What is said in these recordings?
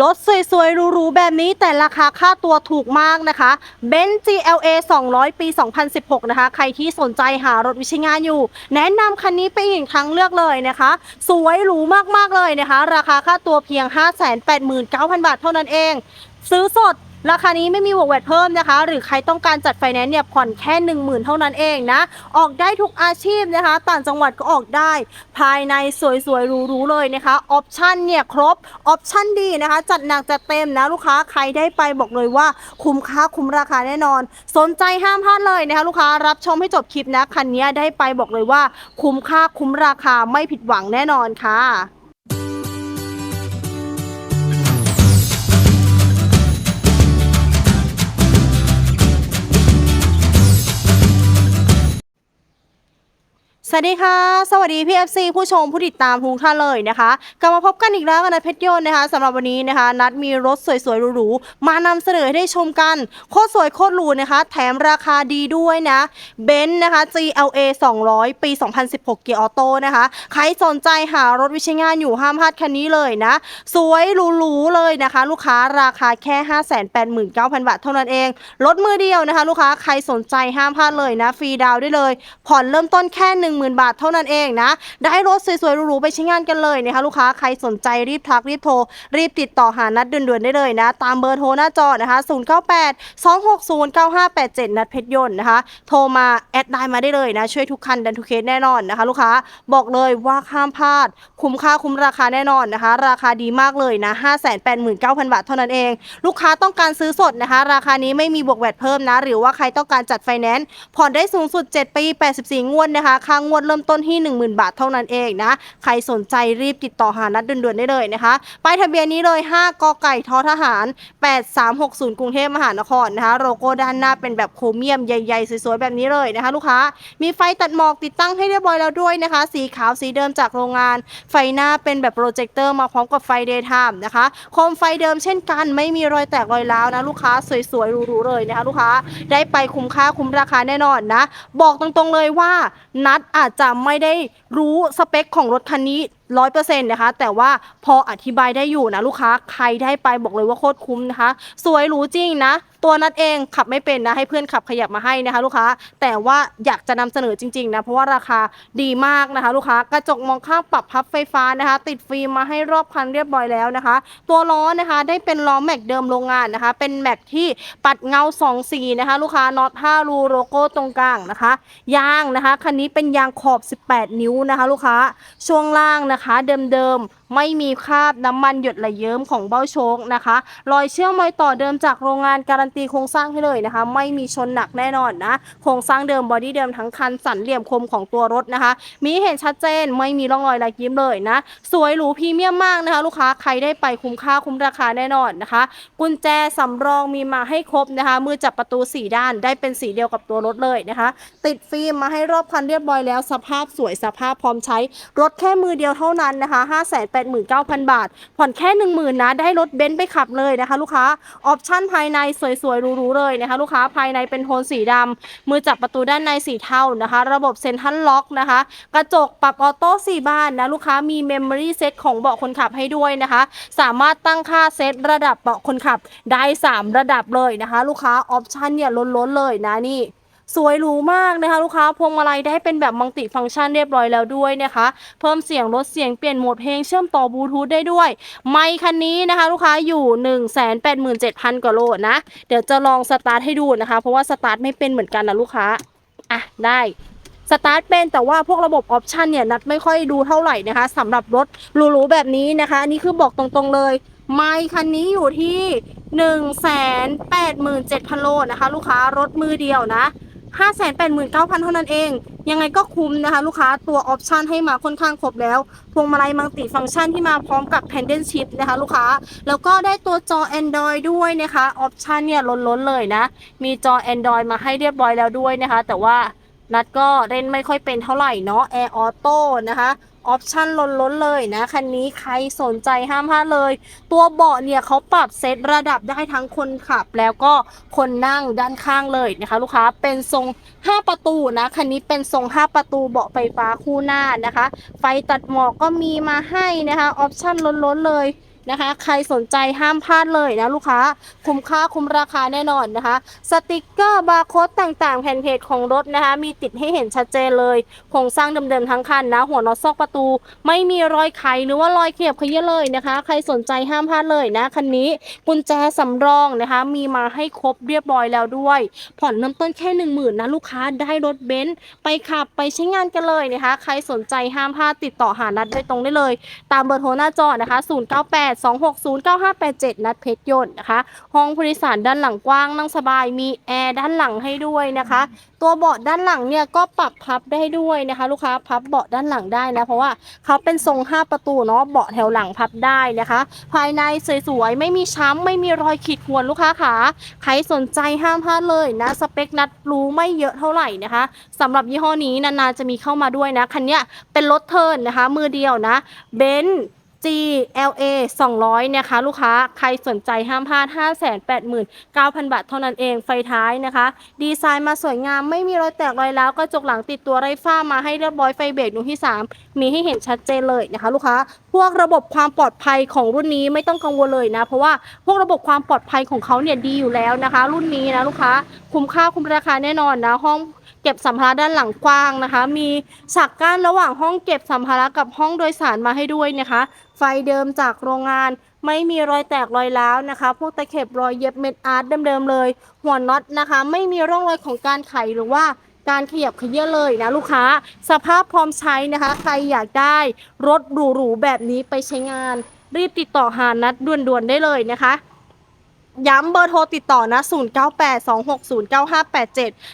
รถสวยๆหรูๆแบบนี้แต่ราคาค่าตัวถูกมากนะคะเบนซ์ GLA 200 ปี 2016 นะคะ ใครที่สนใจหารถวิชงานอยู่ แนะนำคันนี้ไปอีกหนึ่งทางเลือกเลยนะคะ สวยหรูมากๆเลยนะคะ ราคาค่าตัวเพียง 589,000 บาทเท่านั้นเอง ซื้อสดราคานี้ไม่มีวงแหวนเพิ่มนะคะ หรือใครต้องการจัดไฟแนนซ์เนี่ยผ่อนแค่ 10,000 เท่านั้นเองนะ ออกได้ทุกอาชีพนะคะ ต่างจังหวัดก็ออกได้ ภายในสวยๆหรูๆเลยนะคะออปชั่นเนี่ยครบออปชั่นดีนะคะ จัดหนักจัดเต็มนะลูกค้าใครได้ไปบอกเลยว่า คุ้มค่าคุ้มราคาแน่นอน สนใจห้ามพลาดเลยนะคะลูกค้ารับชมให้จบคลิปนะคันนี้ได้ไปบอกเลยว่า คุ้มค่าคุ้มราคาไม่ผิดหวังแน่นอนค่ะ สวัสดีค่ะ สวัสดีพี่ FC ผู้ชมผู้ติดตามทุกท่านเลยนะคะ กลับมาพบกันอีกแล้วกันในเพชรยนต์นะคะสำหรับวันนี้นะคะ นัดมีรถสวยๆหรูๆมานำเสนอให้ได้ชมกัน โคตรสวยโคตรหรูนะคะ แถมราคาดีด้วยนะเบนซ์นะคะ GLA 200 ปี 2016 เกียร์ออโต้นะคะ ใครสนใจหารถวิชงานอยู่ห้ามพลาดคันนี้เลยนะ สวยหรูๆเลยนะคะ ลูกค้าราคาแค่ 589,000 บาทเท่านั้นเองรถมือเดียวนะคะ ลูกค้าใครสนใจห้ามพลาดเลยนะฟรีดาวได้เลย ผ่อนเริ่มต้นแค่10,000 บาทเท่านั้นเองนะได้รถสวยๆหรูๆไปใช้งานกันเลยนะคะลูกค้าใครสนใจรีบทักรีบโทร รีบติดต่อหานัดด่วนๆได้เลยนะ ตามเบอร์โทรหน้าจอนะคะ 098 260 9587 นัดเพชรยนต์นะคะ โทรมาแอดไลน์มาได้เลยนะ ช่วยทุกคันดันทุกเคสแน่นอนนะคะ ลูกค้าบอกเลยว่าห้ามพลาด คุ้มค่าคุ้มราคาแน่นอนนะคะ ราคาดีมากเลยนะ 589,000 บาทเท่านั้นเอง ลูกค้าต้องการซื้อสดนะคะ ราคานี้ไม่มีบวกแวดเพิ่มนะ หรือว่าใครต้องการจัดไฟแนนซ์ผ่อนได้สูงสุด 7 ปี 84 งวดนะคะค่างวดเริ่มต้นที่ 10,000 บาทเท่านั้นเองนะ ใครสนใจรีบติดต่อหานัดด่วนๆได้เลยนะคะป้ายทะเบียนนี้เลย 5กไก่ทอทหาร 8360 กรุงเทพมหานครนะคะโลโก้ด้านหน้าเป็นแบบโครเมียมใหญ่ๆสวยๆแบบนี้เลยนะคะ ลูกค้ามีไฟตัดหมอกติดตั้งให้เรียบร้อยแล้วด้วยนะคะ สีขาวสีเดิมจากโรงงาน ไฟหน้าเป็นแบบโปรเจคเตอร์มาพร้อมกับไฟเดย์ไทม์นะคะโคมไฟเดิมเช่นกันไม่มีรอยแตกรอยร้าวนะลูกค้าสวยๆหรูๆเลยนะคะลูกค้าได้ไปคุ้มค่าคุ้มราคาแน่นอนนะ บอกตรงๆเลยว่านัดอาจจะไม่ได้รู้สเปคของรถคันนี้ ร้อยเปอร์เซ็นต์นะคะ แต่ว่าพออธิบายได้อยู่นะลูกค้าใครได้ไปบอกเลยว่าโคตรคุ้มนะคะ สวยหรูจริงนะ ตัวนัดเองขับไม่เป็นนะให้เพื่อนขับขยับมาให้นะคะ ลูกค้า แต่ว่าอยากจะนำเสนอจริงๆนะเพราะว่าราคาดีมากนะคะ ลูกค้ากระจกมองข้างปรับพับไฟฟ้านะคะ ติดฟิล์มมาให้รอบคันเรียบร้อยแล้วนะคะ ตัวล้อนะคะได้เป็นล้อแม็กเดิมโรงงานนะคะ เป็นแม็กที่ปัดเงา2สีนะคะ ลูกค้าน็อต5รูโลโก้ตรงกลางนะคะยางนะคะคันนี้เป็นยางขอบ 18 นิ้วนะคะ ลูกค้าช่วงล่างนะคะคะเดิม ไม่มีคราบน้ำมันหยดไหลเยิ้มของเบ้าโชคนะคะ รอยเชื่อมรอยต่อเดิมจากโรงงานการันตีโครงสร้างให้เลยนะคะ ไม่มีชนหนักแน่นอนนะ โครงสร้างเดิมบอดี้เดิมทั้งคันสันเหลี่ยมคมของตัวรถนะคะ มีเห็นชัดเจนไม่มีร่องรอยลายยิ้มเลยนะ สวยหรูพรีเมียมมากนะคะ ลูกค้าใครได้ไปคุ้มค่าคุ้มราคาแน่นอนนะคะ กุญแจสำรองมีมาให้ครบนะคะ มือจับประตู4ด้านได้เป็นสีเดียวกับตัวรถเลยนะคะ ติดฟิล์มมาให้รอบคันเรียบร้อยแล้ว สภาพสวยสภาพพร้อมใช้รถแค่มือเดียวเท่านั้นนะคะ89,000 บาท ผ่อนแค่ 10,000นะ ได้รถเบนซ์ไปขับเลยนะคะ ลูกค้า ออปชั่นภายในสวยๆหรูๆเลยนะคะ ลูกค้า ภายในเป็นโทนสีดำมือจับประตูด้านในสีเทานะคะ ระบบเซ็นทรัลล็อกนะคะ กระจกปรับออโต้4บานนะลูกค้า มีเมมโมรี่เซตของเบาะคนขับให้ด้วยนะคะ สามารถตั้งค่าเซตระดับเบาะคนขับได้ 3 ระดับเลยนะคะ ลูกค้า ออปชั่นเนี่ยล้นๆเลยนะนี่ สวยหรูมากนะคะลูกค้าพวงมาลัยได้เป็นแบบมัลติฟังก์ชันเรียบร้อยแล้วด้วยนะคะ เพิ่มเสียงลดเสียงเปลี่ยนโหมดเพลงเชื่อมต่อบลูทูธได้ด้วย ไมค์คันนี้นะคะ ลูกค้าอยู่ 187,000กว่าโลนะ เดี๋ยวจะลองสตาร์ทให้ดูนะคะ เพราะว่าสตาร์ทไม่เป็นเหมือนกันนะลูกค้า อะ ได้สตาร์ทเป็นแต่ว่าพวกระบบออปชันเนี่ยนัดไม่ค่อยดูเท่าไหร่นะคะสำหรับรถหรูๆแบบนี้นะคะอันนี้คือบอกตรงๆเลย ไมค์คันนี้อยู่ที่ 187,000โลนะคะ ลูกค้ารถมือเดียวนะ 589,000 เท่านั้นเอง ยังไงก็คุ้มนะคะ ลูกค้าตัวออปชันให้มาค่อนข้างครบแล้ว พวงมาลัยมัลติฟังก์ชันที่มาพร้อมกับ Pendant Shift นะคะ ลูกค้า แล้วก็ได้ตัวจอ Android ด้วยนะคะออปชันเนี่ยล้นๆเลยนะ มีจอ Android มาให้เรียบร้อยแล้วด้วยนะคะ แต่ว่านัดก็เล่นไม่ค่อยเป็นเท่าไหร่เนาะ Air Auto นะคะ ออปชั่นล้นๆเลยนะคันนี้ใครสนใจห้ามพลาดเลย ตัวเบาะเนี่ยเขาปรับเซตระดับได้ทั้งคนขับ แล้วก็คนนั่งด้านข้างเลยนะคะ ลูกค้าเป็นทรง 5 ประตูนะคันนี้เป็นทรง 5 ประตูเบาะไฟฟ้าคู่หน้านะคะ ไฟตัดหมอกก็มีมาให้นะคะออปชั่นล้นๆเลย นะคะ ใครสนใจห้ามพลาดเลยนะลูกค้า คุ้มค่าคุ้มราคาแน่นอนนะคะ สติกเกอร์บาร์โค้ดต่างๆ แผ่นเพจของรถนะคะ มีติดให้เห็นชัดเจนเลยโครงสร้างเดิมๆทั้งคันนะ หัวน็อตซอกประตู ไม่มีรอยไขหรือว่ารอยเขียบขยี้เลยนะคะ ใครสนใจห้ามพลาดเลยนะคันนี้กุญแจสำรองนะคะ มีมาให้ครบเรียบร้อยแล้วด้วย ผ่อนเริ่มต้นแค่ 1 0,000นะลูกค้าได้รถเบนซ์ไปขับไปใช้งานกันเลยนะคะ ใครสนใจห้ามพลาดติดต่อหานัดได้ตรงได้เลย ตามเบอร์โทรหน้าจอนะคะ8 2 6 0 9 5 8 7 นัดเพชรยนต์นะคะ ห้องผู้โดยสารด้านหลังกว้างนั่งสบายมีแอร์ด้านหลังให้ด้วยนะคะ ตัวเบาะด้านหลังเนี่ยก็ปรับพับได้ด้วยนะคะ ลูกค้าพับเบาะด้านหลังได้นะ เพราะว่าเขาเป็นทรง 5 ประตูเนาะเบาะแถวหลังพับได้นะคะ ภายในสวยๆไม่มีช้ำไม่มีรอยขีดข่วนลูกค้าขาใครสนใจห้ามพลาดเลยนะสเปคนัดรู้ไม่เยอะเท่าไหร่นะคะสำหรับยี่ห้อนี้นานๆจะมีเข้ามาด้วยนะคันนี้เป็นรถเทิร์นนะคะ มือเดียวนะเบนซ์ G L A 200 นะคะ ลูกค้าใครสนใจห้ามพลาด 589,000 บาทเท่านั้นเองไฟท้ายนะคะ ดีไซน์มาสวยงามไม่มีรอยแตกรอยร้วกระจกหลังติดตัวไรฟ้ามาให้เรียบร้อยไฟเบรกดวงที่ 3 มีให้เห็นชัดเจนเลยนะคะ ลูกค้า พวกระบบความปลอดภัยของรุ่นนี้ไม่ต้องกังวลเลยนะ เพราะว่าพวกระบบความปลอดภัยของเขาเนี่ยดีอยู่แล้วนะคะ รุ่นนี้นะลูกค้าคุ้มค่าคุ้มราคาแน่นอนนะห้อง เก็บสัมภาระด้านหลังกว้างนะคะ มีฉากกั้นระหว่างห้องเก็บสัมภาระกับห้องโดยสารมาให้ด้วยนะคะ ไฟเดิมจากโรงงานไม่มีรอยแตกรอยร้าวนะคะ พวกตะเข็บรอยเย็บเม็ดอาร์ตเดิมๆเลย หัวน็อตนะคะ ไม่มีร่องรอยของการไขหรือว่าการขยับเขยื้เลยนะลูกค้า สภาพพร้อมใช้นะคะ ใครอยากได้รถหรูๆแบบนี้ไปใช้งาน รีบติดต่อหานัดด่วนๆได้เลยนะคะ ย้ำเบอร์โทรติดต่อนะ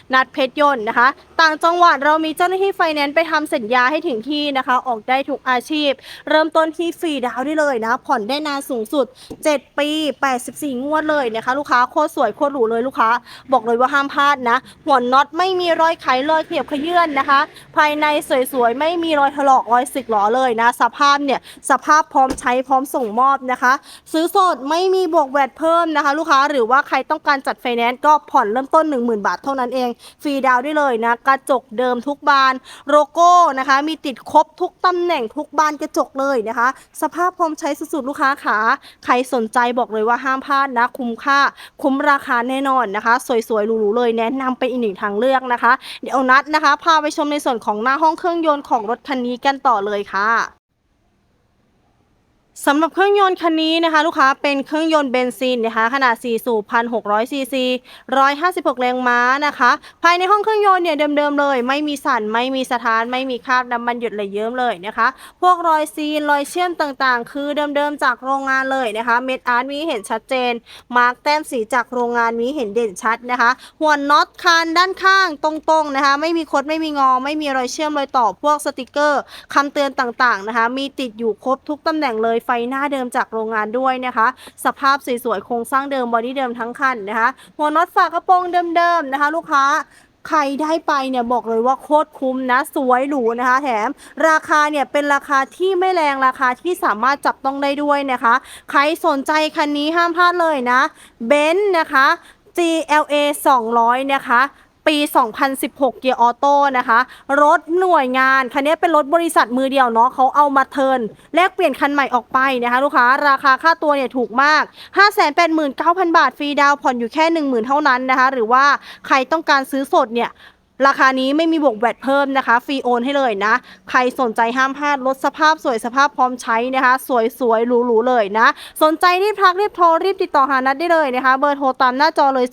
0982609587 นัดเพชรยนต์นะคะ ต่างจังหวัดเรามีเจ้าหน้าที่ไฟแนนซ์ไปทำสัญญาให้ถึงที่นะคะ ออกได้ทุกอาชีพ เริ่มต้นที่ฟรีดาวได้เลยนะ ผ่อนได้นานสูงสุด 7 ปี 84 งวดเลยนะคะ ลูกค้าโคตรสวยโคตรหรูเลยลูกค้า บอกเลยว่าห้ามพลาดนะ หัวน็อตไม่มีรอยไขรอยเขียบขยื่นนะคะ ภายในสวยๆ ไม่มีรอยถลอกรอยสึกหรอเลยนะ สภาพเนี่ยสภาพพร้อมใช้พร้อมส่งมอบนะคะ ซื้อสดไม่มีบวกแวดเพิ่มนะคะ ลูกค้าหรือว่าใครต้องการจัดไฟแนนซ์ก็ผ่อนเริ่มต้น 10,000 บาทเท่านั้นเองฟรีดาวได้เลยนะกระจกเดิมทุกบานโลโก้นะคะ มีติดครบทุกตำแหน่งทุกบานกระจกเลยนะคะ สภาพพร้อมใช้สุดๆลูกค้าขาใครสนใจบอกเลยว่าห้ามพลาดนะ คุ้มค่า คุ้มราคาแน่นอนนะคะ สวยๆหรูๆเลยแนะนำเป็นอีกหนึ่งทางเลือกนะคะ เดี๋ยวนัดนะคะ พาไปชมในส่วนของหน้าห้องเครื่องยนต์ของรถคันนี้กันต่อเลยค่ะ สำหรับเครื่องยนต์คันนี้นะคะลูกค้าเป็นเครื่องยนต์เบนซินนะคะขนาด 4 สูบ 1,600 ซีซี 156 แรงม้านะคะ ภายในห้องเครื่องยนต์เนี่ยเดิมๆเลย ไม่มีสั่น ไม่มีสถาน ไม่มีคราบน้ำมันหยดเลยเยิ้มเลยนะคะ พวกรอยซีนรอยเชื่อมต่างๆ คือเดิมๆจากโรงงานเลยนะคะ เม็ดอาร์ตมีเห็นชัดเจน มาร์กแต้มสีจากโรงงานมีเห็นเด่นชัดนะคะ หัวน็อตคานด้านข้างตรงๆนะคะ ไม่มีคดไม่มีงอ ไม่มีรอยเชื่อมรอยต่อพวกสติกเกอร์คำเตือนต่างๆนะคะ มีติดอยู่ครบทุกตำแหน่งเลยไฟหน้าเดิมจากโรงงานด้วยนะคะ สภาพสวยๆโครงสร้างเดิมบอดี้เดิมทั้งคันนะคะ หัวน็อตฝากระโปรงเดิมๆนะคะ ลูกค้าใครได้ไปเนี่ยบอกเลยว่าโคตรคุ้มนะ สวยหรูนะคะ แถมราคาเนี่ยเป็นราคาที่ไม่แรงราคาที่สามารถจับต้องได้ด้วยนะคะ ใครสนใจคันนี้ห้ามพลาดเลยนะเบนซ์นะคะ GLA 200 นะคะ ปี 2016 เกียร์ออโต้นะคะ รถหน่วยงาน คันนี้เป็นรถบริษัทมือเดียวเนาะเขาเอามาเทิร์นแลกเปลี่ยนคันใหม่ออกไปนะคะ ลูกค้าราคาค่าตัวเนี่ยถูกมาก 589,000 บาท ฟรีดาวผ่อนอยู่แค่ 10,000 เท่านั้นนะคะ หรือว่าใครต้องการซื้อสดเนี่ย ราคานี้ไม่มีบวกแวดเพิ่มนะคะ ฟรีโอนให้เลยนะ ใครสนใจห้ามพลาดลดสภาพสวยสภาพพร้อมใช้นะคะ สวยๆหรูๆเลยนะ สนใจรีบทักรีบโทรรีบติดต่อหานัดได้เลยนะคะ เบอร์โทรตามหน้าจอเลย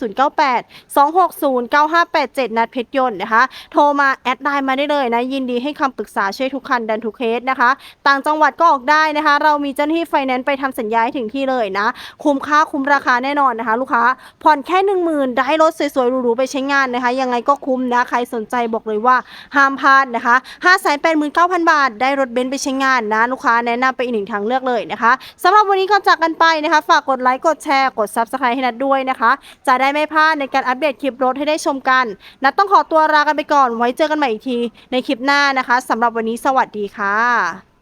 098 260 9587 นัดเพชรยนต์นะคะ โทรมาแอดไลน์มาได้เลยนะ ยินดีให้คำปรึกษาช่วยทุกคันดันทุกเคสนะคะ ต่างจังหวัดก็ออกได้นะคะ เรามีเจ้าหน้าที่ไฟแนนซ์ไปทำสัญญาให้ถึงที่เลยนะ คุ้มค่าคุ้มราคาแน่นอนนะคะ ลูกค้าผ่อนแค่ 1 0,000 ได้รถสวยๆหรูๆไปใช้งานนะคะ ยังไงก็คุ้มนะใครสนใจบอกเลยว่าห้ามพลาดนะคะ 589,000 บาท ได้รถเบนซ์ไปใช้งานนะ ลูกค้าแนะนำไปอีกหนึ่งทางเลือกเลยนะคะสำหรับวันนี้ก็จากกันไปนะคะ ฝากกดไลค์กดแชร์กด Subscribe ให้นัดด้วยนะคะ จะได้ไม่พลาดในการอัปเดตคลิปรถให้ได้ชมกันนัดต้องขอตัวลากันไปก่อนไว้เจอกันใหม่อีกทีในคลิปหน้านะคะสำหรับวันนี้สวัสดีค่ะ